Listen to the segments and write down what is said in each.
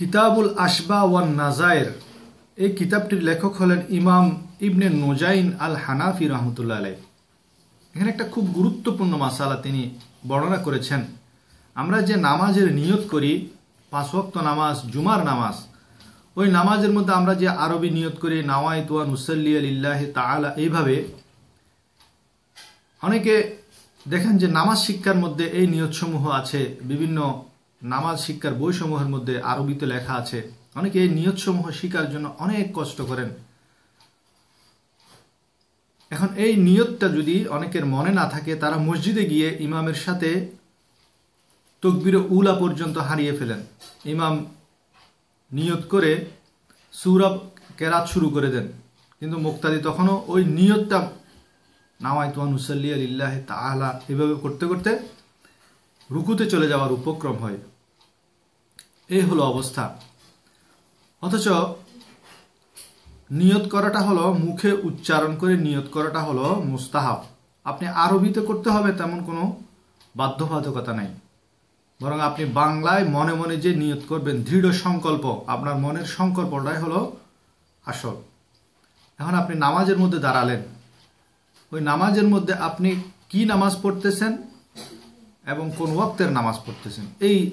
কিতাবুল আসবা ওয়ান নাজায়ের। এই কিতাবটির লেখক হলেন ইমাম ইবনে নোজাইন আল হানাফি রহমতুল্লাহ আলাই এখানে একটা খুব গুরুত্বপূর্ণ মাসালা তিনি বর্ণনা করেছেন। আমরা যে নামাজের নিয়ত করি পাঁচ নামাজ, জুমার নামাজ, ওই নামাজের মধ্যে আমরা যে আরবি নিয়ত করি নাওয়াই তুয়া নুসল্লি আলিল্লাহ তালা এইভাবে অনেকে দেখেন যে নামাজ শিক্ষার মধ্যে এই নিয়তসমূহ আছে বিভিন্ন নামাজ শিক্ষার বইসমূহের মধ্যে আরবিতে লেখা আছে, অনেকে এই নিয়তসমূহ শিকার জন্য অনেক কষ্ট করেন। এখন এই নিয়তটা যদি অনেকের মনে না থাকে, তারা মসজিদে গিয়ে ইমামের সাথে তকবির উলা পর্যন্ত হারিয়ে ফেলেন। ইমাম নিয়ত করে সুরব কেরাত শুরু করে দেন। কিন্তু মুক্তাদি তখনও ওই নিয়তটা নাওয়াই তোয়ান উসাল্লি আলিল্লাহ তাহলা এভাবে করতে করতে রুকুতে চলে যাওয়ার উপক্রম হয়। এই হলো অবস্থা। অথচ নিয়ত করাটা হলো মুখে উচ্চারণ করে নিয়ত করাটা হলো মুস্তাহাব। আপনি আরবিতে করতে হবে তেমন কোনো বাধ্যবাধকতা নাই। বরং আপনি বাংলায় মনে মনে যে নিয়ত করবেন, দৃঢ় সংকল্প, আপনার মনের সংকল্পটাই হলো আসল। এখন আপনি নামাজের মধ্যে দাঁড়ালেন। ওই নামাজের মধ্যে আপনি কি নামাজ পড়তেছেন এবং কোন ওয়াক্তের নামাজ পড়তেছেন? এই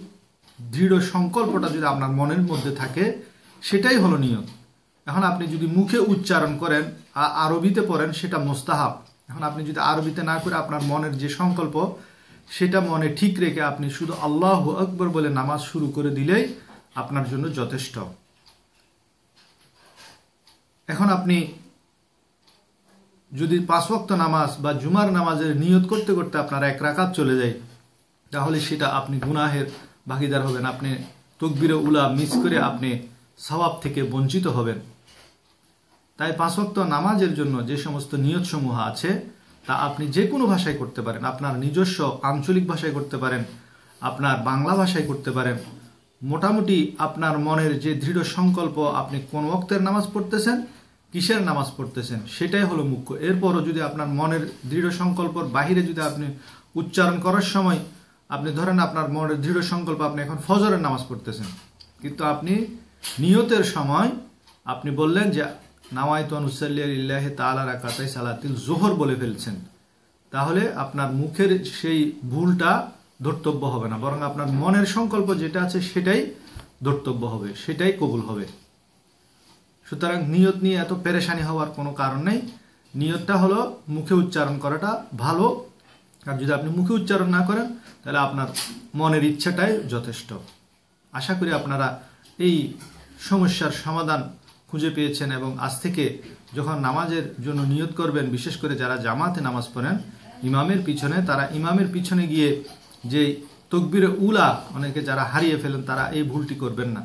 দৃঢ় সংকল্পটা যদি আপনার মনের মধ্যে থাকে, সেটাই হলো নিয়ত এখন আপনি যদি মুখে উচ্চারণ করেন আরবিতে পড়েন, সেটা মোস্তাহাব। এখন আপনি যদি আরবিতে না করে আপনার মনের যে সংকল্প, সেটা মনে ঠিক রেখে আপনি শুধু আল্লাহ আকবর বলে নামাজ শুরু করে দিলেই আপনার জন্য যথেষ্ট। এখন আপনি যদি পাঁচ নামাজ বা জুমার নামাজের নিয়ত করতে করতে আপনার এক রাকাত চলে যায়, তাহলে সেটা আপনি গুনাহের ভাগিদার হবেন। আপনি তকবিরে উলা মিস করে আপনি সবাব থেকে বঞ্চিত হবেন। তাই পাঁচ ওয়াক্ত নামাজের জন্য যে সমস্ত নিয়তসমূহ আছে, তা আপনি যে কোনো ভাষায় করতে পারেন। আপনার নিজস্ব আঞ্চলিক ভাষায় করতে পারেন, আপনার বাংলা ভাষায় করতে পারেন। মোটামুটি আপনার মনের যে দৃঢ় সংকল্প, আপনি কোন ওক্তের নামাজ পড়তেছেন, কিসের নামাজ পড়তেছেন, সেটাই হলো মুখ্য। এরপরও যদি আপনার মনের দৃঢ় সংকল্পর বাহিরে যদি আপনি উচ্চারণ করার সময় আপনি ধরেন আপনার মনের দৃঢ় সংকল্প, আপনি এখন ফজরের নামাজ পড়তেছেন। কিন্তু আপনি নিয়তের সময় আপনি বললেন যে নাওয়াইত অনুসাল্লাহ তালা রাকাতাই সালাতিল জোহর বলে ফেলছেন। তাহলে আপনার মুখের সেই ভুলটা ধর্তব্য হবে না, বরং আপনার মনের সংকল্প যেটা আছে সেটাই ধর্তব্য হবে, সেটাই কবুল হবে। সুতরাং নিয়ত নিয়ে এত পেরেশানি হওয়ার কোনো কারণ নেই। নিয়তটা হলো মুখে উচ্চারণ করাটা ভালো আর যদি আপনি মুখে উচ্চারণ না করেন, তাহলে আপনার মনের ইচ্ছাটাই যথেষ্ট। আশা করি আপনারা এই সমস্যার সমাধান খুঁজে পেয়েছেন এবং আজ থেকে যখন নামাজের জন্য নিয়ত করবেন, বিশেষ করে যারা জামাতে নামাজ পড়েন, ইমামের পিছনে, তারা ইমামের পিছনে গিয়ে যে তকবিরে উলা, অনেকে যারা হারিয়ে ফেলেন, তারা এই ভুলটি করবেন না।